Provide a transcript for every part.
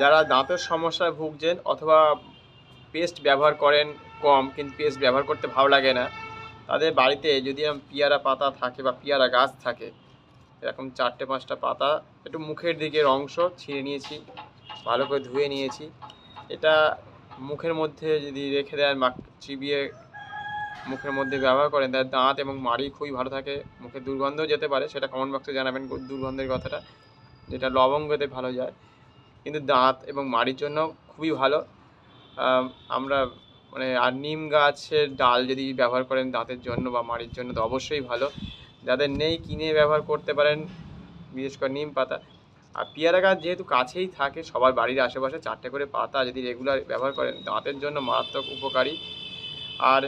যারা দাঁতের সমস্যায় ভুগছেন অথবা পেস্ট ব্যবহার করেন কম, কিন্তু পেস্ট ব্যবহার করতে ভালো লাগে না, তাদের বাড়িতে যদি পেয়ারা পাতা থাকে বা পেয়ারা গাছ থাকে, এরকম চারটে পাঁচটা পাতা একটু মুখের দিকের অংশ ছিঁড়ে নিয়েছি, ভালো করে ধুয়ে নিয়েছি, এটা মুখের মধ্যে যদি রেখে দেন বা চিবিয়ে মুখের মধ্যে ব্যবহার করেন তার দাঁত এবং মাড়ি খুবই ভালো থাকে, মুখে দুর্গন্ধও যেতে পারে, সেটা কমেন্ট বক্সে জানাবেন দুর্গন্ধের কথাটা, যেটা লবঙ্গতে ভালো যায়। কিন্তু দাঁত এবং মাড়ির জন্য খুবই ভালো। আমরা মানে আর নিম গাছের ডাল যদি ব্যবহার করেন দাঁতের জন্য বা মাড়ির জন্য তো অবশ্যই ভালো। যাদের নেই কিনে ব্যবহার করতে পারেন, বিশেষ করে নিম পাতা। আর পেয়ারা গাছ যেহেতু কাছেই থাকে, সবার বাড়ির আশেপাশে চারটে করে পাতা যদি রেগুলার ব্যবহার করেন, দাঁতের জন্য মারাত্মক উপকারী। আর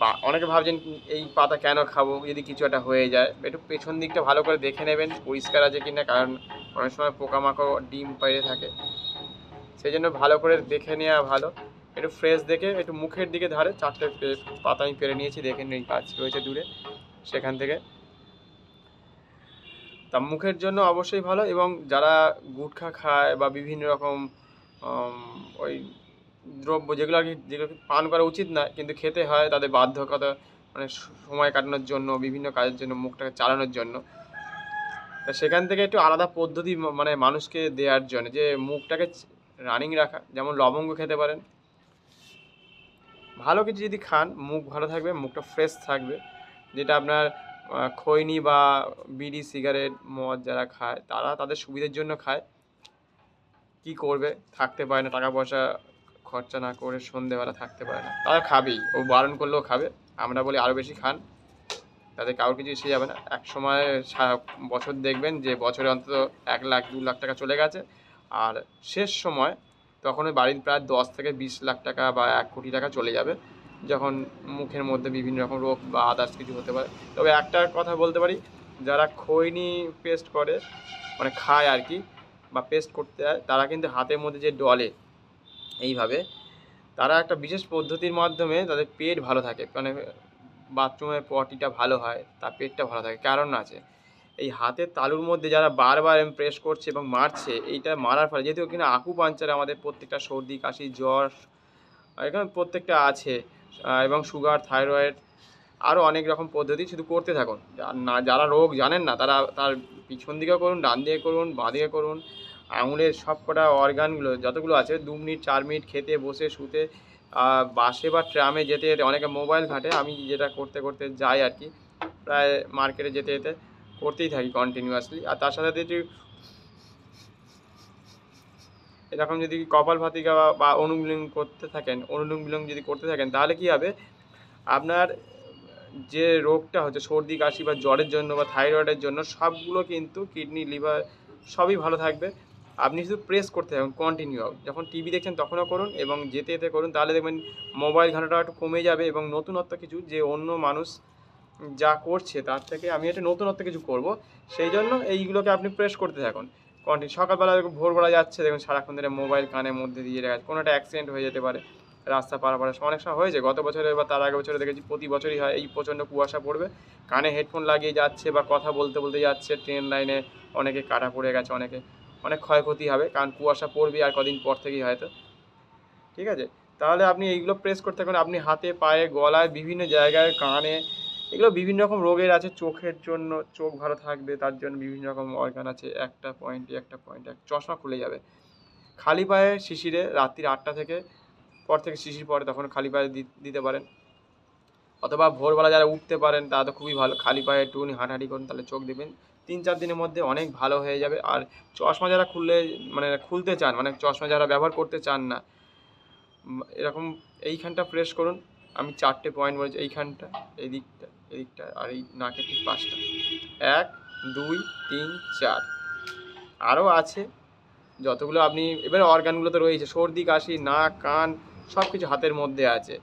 বা অনেকে ভাবছেন এই পাতা কেন খাব, যদি কিছু একটা হয়ে যায়, একটু পেছন দিকটা ভালো করে দেখে নেবেন, পরিষ্কার আছে কি না কারণ অনেক সময় পোকামাকড়, ডিম পেড়ে থাকে। সেই জন্য ভালো করে দেখে নেওয়া ভালো। একটু ফ্রেশ দেখে, একটু মুখের দিকে ধারে চারটে পাতা আমি পেরে নিয়েছি, দেখে নেই গাছ রয়েছে দূরে, সেখান থেকে। তা মুখের জন্য অবশ্যই ভালো এবং যারা গুটখা খায় বা বিভিন্ন রকম ওই দ্রব্য যেগুলো আর কি, যেগুলো পান করা উচিত না, কিন্তু খেতে হয় তাদের বাধ্যকতা মানে সময় কাটানোর জন্য, বিভিন্ন কাজের জন্য, মুখটাকে চালানোর জন্য। তা সেখান থেকে একটু আলাদা পদ্ধতি মানে মানুষকে দেওয়ার জন্য, যে মুখটাকে রানিং রাখা, যেমন লবঙ্গ খেতে পারেন। ভালো কিছু যদি খান, মুখ ভালো থাকবে, মুখটা ফ্রেশ থাকবে। যেটা আপনার খৈনি বা বিড়ি সিগারেট মদ যারা খায়, তারা তাদের সুবিধার জন্য খায়। কি করবে, থাকতে পারে না, টাকা পয়সা খরচা না করে সন্ধেবেলা থাকতে পারে না। তারা খাবেই, ও বারণ করলেও খাবে। আমরা বলি আরও বেশি খান। তাদের কারোর কিছু এসে যাবে না। এক সময় বছর দেখবেন যে বছরে অন্তত এক লাখ, দু লাখ টাকা চলে গেছে। আর শেষ সময় তখন ওই বাড়ির প্রায় দশ থেকে বিশ লাখ টাকা বা এক কোটি টাকা চলে যাবে। যখন মুখের মধ্যে বিভিন্ন রকম রোগ বা আদার্স কিছু হতে পারে। তবে একটা কথা বলতে পারি, যারা খৈনি পেস্ট করে মানে খায় আর কি, বা পেস্ট করতে হয়, তারা কিন্তু হাতের মধ্যে যে ডলে এইভাবে। তারা একটা বিশেষ পদ্ধতির মাধ্যমে তাদের পেট ভালো থাকে। মানে বাথরুমের পটিটা ভালো হয়, তার পেটটা ভালো থাকে। কারণ আছে, এই হাতের তালুর মধ্যে যারা বারবার প্রেস করছে এবং মারছে, এইটা মারার ফলে, যেহেতু এখানে আকু পাঞ্চারে আমাদের প্রত্যেকটা সর্দি, কাশি, জ্বর, এখানে প্রত্যেকটা আছে এবং সুগার থাইরয়েড আরও অনেক রকম পদ্ধতি শুধু করতে থাকুন। না, যারা রোগ জানেন না, তারা তার পিছন দিকে করুন, ডান দিকে করুন, বাঁ দিকে করুন। আঙুলের সব কটা অর্গানগুলো যতগুলো আছে, দু মিনিট, চার মিনিট খেতে, বসে, শুতে বাসে বা ট্রামে যেতে যেতে অনেকে মোবাইল ঘাটে। আমি যেটা করতে করতে যাই আর কি, প্রায় মার্কেটে যেতে যেতে করতেই থাকি কন্টিনিউয়াসলি আর তার সাথে যদি এরকম যদি কপাল ভাতিকা বা- অনুলোম করতে থাকেন, অনুলোম বিলোম যদি করতে থাকেন, তাহলে কি হবে? আপনার যে রোগটা হচ্ছে সর্দি, কাশি বা জ্বরের জন্য বা থাইরয়েডের জন্য সবগুলো কিন্তু কিডনি লিভার সবই ভালো থাকবে। আপনি শুধু প্রেস করতে থাকুন কন্টিনিউ যখন টিভি দেখছেন তখনও করুন এবং যেতে যেতে করুন, তাহলে দেখবেন মোবাইল ঘাটাটা একটু কমে যাবে এবং নতুনত্ব কিছু, যে অন্য মানুষ যা করছে তার থেকে আমি একটা নতুনত্ব কিছু করব, সেই জন্য এইগুলোকে আপনি প্রেস করতে থাকুন। কন্টিনিউ সকালবেলা ভোরবেলা যাচ্ছে, দেখুন সারাক্ষণ ধরে মোবাইল কানের মধ্যে দিয়ে রেখে। কোনো একটা অ্যাক্সিডেন্ট হয়ে যেতে পারে, রাস্তা পারাপারে অনেক সময় হয়েছে, গত বছরে বা তার আগে বছরে দেখেছি, প্রতি বছরই হয়, এই প্রচণ্ড কুয়াশা পড়বে। কানে হেডফোন লাগিয়ে যাচ্ছে বা কথা বলতে বলতে যাচ্ছে ট্রেন লাইনে অনেকে কাটা পড়ে গেছে, অনেকে অনেক ক্ষয়ক্ষতি হবে, কারণ কুয়াশা পড়বে আর কদিন পর থেকেই হয়তো। ঠিক আছে? তাহলে আপনি এইগুলো প্রেস করতে থাকুন। আপনি হাতে, পায়ে, গলায়, বিভিন্ন জায়গায়, কানে, এগুলো বিভিন্ন রকম রোগের আছে। চোখের জন্য চোখ ভালো থাকবে, তার জন্য বিভিন্ন রকম অর্গান আছে। একটা পয়েন্টে একটা পয়েন্টে চশমা খুলে যাবে। খালি পায়ে শিশিরে রাত্রির আটটা থেকে, পর থেকে শিশির পরে তখন খালি পায়ে দিতে পারেন। অথবা ভোরবেলা যারা উঠতে পারেন, তারা তো খুবই ভালো। খালি পায়ে একটুখানি হাঁটাহাঁটি করুন, তাহলে চোখ দেবেন তিন চার দিনের মধ্যে অনেক ভালো হয়ে যাবে। আর চশমা যারা খুললে মানে খুলতে চান মানে চশমা যারা ব্যবহার করতে চান না এরকম এইখানটা প্রেস করুন। আমি চারটে পয়েন্ট বলেছি, এইখানটা এই দিকটা এই দিকটা আর এই নাকের ঠিক পাঁচটা এক, দুই, তিন, চার। আরও আছে, যতগুলো আপনি, এবারে অর্গানগুলো তো রয়েছে, সর্দি, কাশি, নাক, কান সব কিছু হাতের মধ্যে আছে।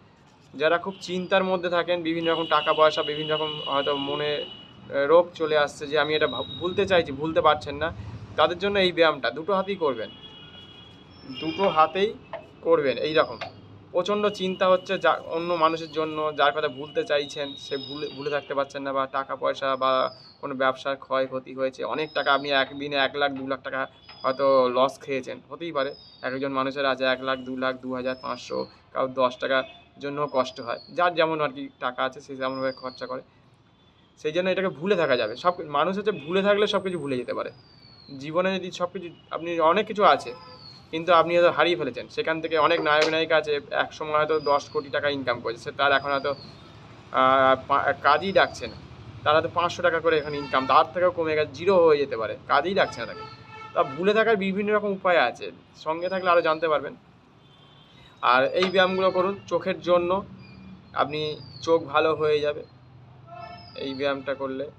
যারা খুব চিন্তার মধ্যে থাকেন, বিভিন্ন রকম টাকা পয়সা, বিভিন্ন রকম হয়তো মনে রোগ চলে আসছে যে আমি এটা ভুলতে চাইছি, ভুলতে পারছেন না, তাদের জন্য এই ব্যায়ামটা দুটো হাতেই করবেন। দুটো হাতেই করবেন, এই রকম। প্রচণ্ড চিন্তা হচ্ছে যা অন্য মানুষের জন্য, যার কথা ভুলতে চাইছেন, সে ভুলে ভুলে থাকতে পারছেন না, বা টাকা পয়সা বা কোনো ব্যবসার ক্ষয়ক্ষতি হয়েছে। অনেক টাকা আপনি একদিনে এক লাখ, দু লাখ টাকা হয়তো লস খেয়েছেন, হতেই পারে। এক একজন মানুষের আছে এক লাখ, দু লাখ, দু হাজার পাঁচশো, কারও দশ টাকার জন্য কষ্ট হয়। যার যেমন আর কি টাকা আছে, সে যেমনভাবে খরচা করে। সেই জন্য এটাকে ভুলে থাকা যাবে। সব মানুষ হচ্ছে ভুলে থাকলে সব কিছু ভুলে যেতে পারে। জীবনে যদি সব কিছু, আপনি অনেক কিছু আছে, কিন্তু আপনি হয়তো হারিয়ে ফেলেছেন। সেখান থেকে অনেক নায়ক নায়িকা আছে, এক সময় হয়তো দশ কোটি টাকা ইনকাম করেছে তার এখন হয়তো কাজই ডাকছে না। তার হয়তো পাঁচশো টাকা করে এখন ইনকাম তার থেকেও কমে গেছে জিরো হয়ে যেতে পারে, কাজই ডাকছে না তাকে। তা ভুলে থাকার বিভিন্ন রকম উপায় আছে, সঙ্গে থাকলে আরও জানতে পারবেন। আর এই ব্যায়ামগুলো করুন, চোখের জন্য, আপনি চোখ ভালো হয়ে যাবে। এই ব্যায়ামটা করলে।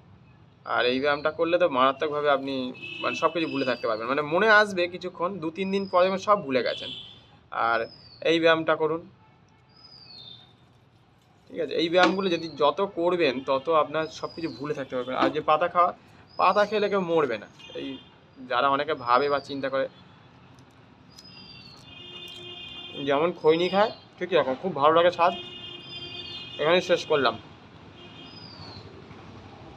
আর এই ব্যায়ামটা করলে তো মারাত্মকভাবে আপনি মানে সব কিছু ভুলে থাকতে পারবেন। মানে মনে আসবে কিছুক্ষণ দু তিন দিন পরে সব ভুলে গেছেন। আর এই ব্যায়ামটা করুন। ঠিক আছে? এই ব্যায়ামগুলো যদি যত করবেন, তত আপনার সব কিছু ভুলে থাকতে পারবেন। আর যে পাতা খাওয়া, পাতা খেলে কেউ মরবে না। এই যারা অনেকে ভাবে বা চিন্তা করে, যেমন খৈনি খায়, ঠিক এরকম। খুব ভালো লাগে স্বাদ। এখানে শেষ করলাম।